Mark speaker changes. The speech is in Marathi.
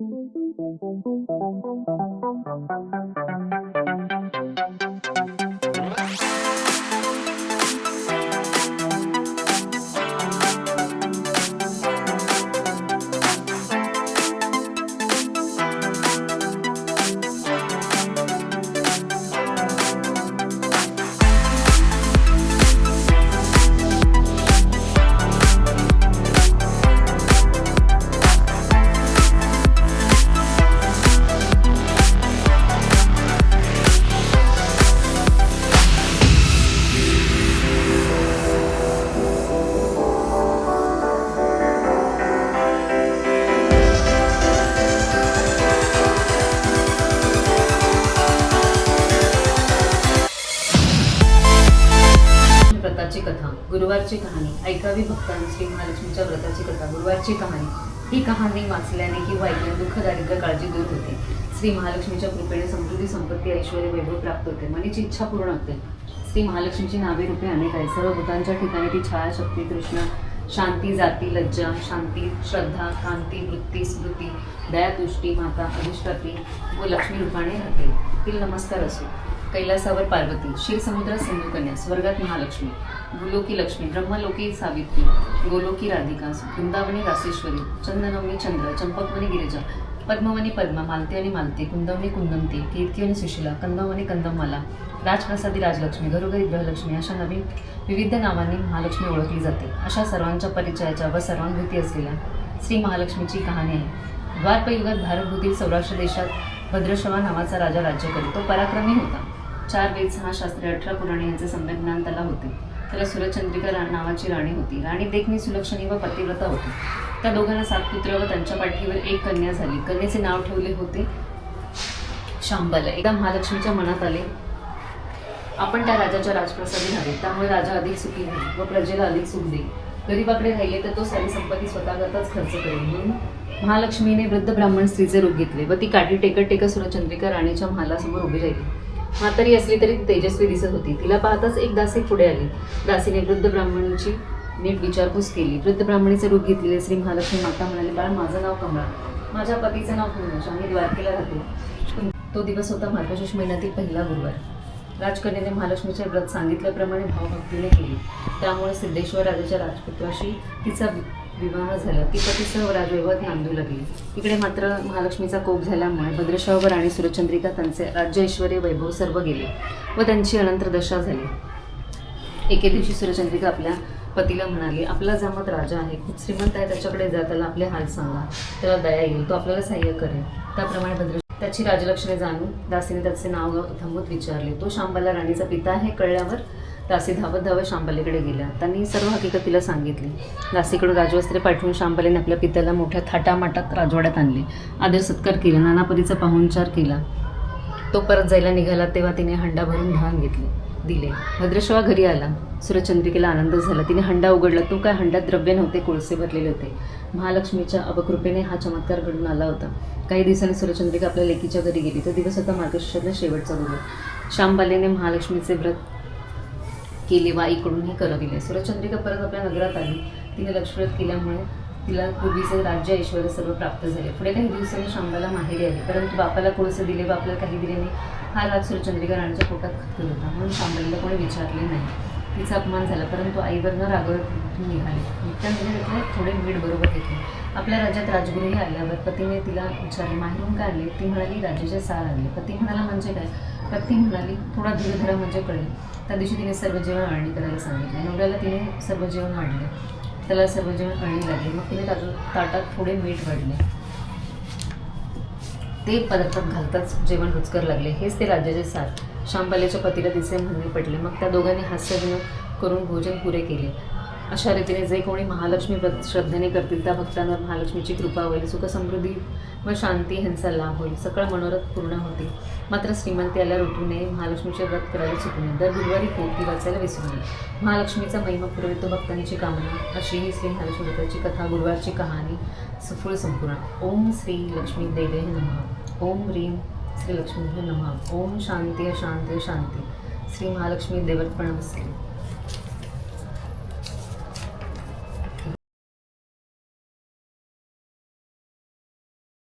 Speaker 1: व्रताची गुरुवारची कहाणी. ऐकावी भक्तांनी श्री महालक्ष्मीच्या व्रताची कथा. गुरुवारची कहाणी. ही कहाणी वाचल्याने किंवा ऐकल्याने दुःख दारिद्र्य काळजी दूर होते. श्री महालक्ष्मीच्या कृपेने समृद्धी संपत्ती ऐश्वर वैभव प्राप्त होते. मनीची इच्छा पूर्ण होते. श्री महालक्ष्मीची नावे रूपे अनेक आहे सर्व भूतांच्या ठिकाणी ती छाया शक्ती कृष्ण शांती जाती लज्जा शांती श्रद्धा कांती वृत्ती स्मृती दया तुष्टी माता अधिष्ठाती व लक्ष्मी रूपाने राहते. तिला नमस्कार असो. कैलासावर पार्वती क्षीरसमुद्रात सिंधू कन्या स्वर्गात महालक्ष्मी भूलोकी लक्ष्मी ब्रह्मलोकी सावित्री गोलोकी राधिका वृंदावनी रासेश्वरी चंदनवनी चंद्र चंपकवनी गिरिजा पद्मवनी पद्मा मालती आणि मालती कुंदवनी कुंदमती कीर्ती आणि सुशिला कंदमवनी कंदममाला राजप्रसादी राजलक्ष्मी घरोघरी ग्रहलक्ष्मी अशा नवीन विविध नावांनी महालक्ष्मी ओळखली जाते. अशा सर्वांच्या परिचयाच्या व सर्वांभूती असलेल्या श्री महालक्ष्मीची कहाणी आहे. द्वारपयुगात भारतभूतील सौराष्ट्र देशात भद्रशवा नावाचा राजा राज्य करीत तो पराक्रमी होता. चार वेद हा शास्त्री अठरा पुराणे यांचे सम्यक ज्ञान त्याला होते. त्याला सुरचंद्रिका नावाची राणी होती. राणी देखणी सुलक्षणी व पतिव्रता होती. त्या दोघांना सात पुत्र व त्यांच्या पाठीवर एक कन्या झाली. कन्येचे नाव ठेवले होते शांबल. एकदा महालक्ष्मीच्या मनात आले आपण त्या राजाच्या राजप्रसादी झाले त्यामुळे राजा अधिक सुखी होईल व प्रजेला अधिक सुख देईल. गरीबाकडे राहिले तर तो सारी संपत्ती स्वतःकरताच खर्च करेल. म्हणून महालक्ष्मीने वृद्ध ब्राह्मण स्त्रीचे रूप घेतले व ती काठी टेकत टेकत सुरचंद्रिका राणीच्या महालासमोर उभी राहिली. म्हातारी असली तरी ती तेजस्वी दिसत होती. तिला पाहताच एक दासी पुढे आली. दासीने वृद्ध ब्राह्मणीची नीट विचारपूस केली. वृद्ध ब्राह्मणीचे रूप घेतलेले श्री महालक्ष्मी माता म्हणाले बाळ माझं नाव कमळा. माझ्या पतीचं नाव कुंदश आम्ही द्वारकेला राहतो. तो दिवस होता मार्गशीर्ष महिन्यातील पहिला गुरुवार. राजकन्याने महालक्ष्मीचे व्रत सांगितल्याप्रमाणे भावभक्तीने केली. त्यामुळे सिद्धेश्वर राजाच्या राजपुत्राशी तिचा विवाह झाला. ती पतीसह राजवैभवात नांदू लागली. इकडे मात्र महालक्ष्मीचा कोप झाल्यामुळे भद्रशावर आणि सुरचंद्रिका त्यांचे राज्य ऐश्वर्य वैभव सर्व गेले व त्यांची अनंतर दशा झाली. एके दिवशी सुरचंद्रिका आपल्या पतीला म्हणाली आपला जामत राजा आहे. खूप श्रीमंत आहे. त्याच्याकडे जा. त्याला आपले हाल सांगा. त्याला दया येईल. तो आपल्याला सहाय्य करेल. त्याप्रमाणे भद्र त्याची राजलक्ष्मी जाणून दासीने त्याचे नाव थांबवत विचारले. तो शांबाला राणीचा पिता आहे कळल्यावर दासी धावत धावत शांबालीकडे गेल्या. त्यांनी सर्व हकीकत तिला सांगितली. दासीकडून राजवस्त्रे पाठवून शांबालीने आपल्या पित्याला मोठ्या थाटामाटात राजवाड्यात आणले. आदर सत्कार केला. नानापरीचा पाहुणचार केला. तो परत जायला निघाला तेव्हा तिने हंडा भरून धान घेतले. दिले. भद्रशवा घरी आला. सूर्यचंद्रिकेला आनंद झाला. तिने हंडा उघडला. तो काय हंड्यात द्रव्य नव्हते कोळसे भरलेले होते. महालक्ष्मीच्या अवकृपेने हा चमत्कार घडून आला होता. काही दिवसांनी सूर्यचंद्रिका आपल्या लेकीच्या घरी गेली. तो दिवस होता मार्गशीर्षातला शेवटचा दिवस. शांबालेने महालक्ष्मीचे व्रत केले व आईकडूनही करविले सुरचंद्रिका परत आपल्या नगरात आली. तिने लक्षव्रत केल्यामुळे तिला पूर्वीचे राज्य ऐश्वर सर्व प्राप्त झाले. पुढे काही दिवसांनी शांबाला माहेरी आली. परंतु बापाला कोळसे दिले व आपल्याला काही दिले नाही हा राग सुरचंद्रिका राणीच्या पोटात खतखत होता. म्हणून शांबालीला कोणी विचारले नाही. तिचा अपमान झाला. परंतु आईवर न रागवत निघाले. नित्याने थोडे मीठ बरोबर घेतले. आपल्या राज्यात राजगुरूही आल्यावर पतीने तिला विचारले माहेरून काय आले ती म्हणाली राजाचे सार आले पती म्हणाला म्हणजे काय? पत्नी म्हणाली थोडा धीर धरा म्हणजे कळेल. त्या दिवशी तिने सर्व जेवण आणणी करायला सांगितले. नवऱ्याला तिने सर्व जेवण वाढले त्याला सर्व जेवण आणणी लागले. मग तिने ताटात ताटात थोडे मीठ वाढले. ते पदार्थात घालताच जेवण रुचकर लागले. हेच ते राज्याचे साथ. शांबाल्याच्या पतीला दिसे म्हणणे पडले मग त्या दोघांनी हास्यविनोद करून भोजन पुरे केले. अशा रीतीने जे कोणी महालक्ष्मी व्रत श्रद्धेने करतील त्या भक्तांवर महालक्ष्मीची कृपा होईल सुखसमृद्धी व शांती ह्यांचा लाभ होईल. सकळ मनोरथ पूर्ण होतील मात्र श्रीमंती याला ऋतू नये महालक्ष्मीचे व्रत करायला चुकू नये दर गुरुवारी पोटी वाचायला विसरू नये महालक्ष्मीचा महिमा पुरवितो भक्तांची कामना. अशी ही श्री महालक्ष्मी व्रताची कथा गुरुवारची कहाणी सुफळ संपूर्ण. ओम श्री लक्ष्मी देवे नमः. ओम ह्रीम श्री लक्ष्मी नमः. ओम शांती शांती शांती श्री महालक्ष्मी देवर्पण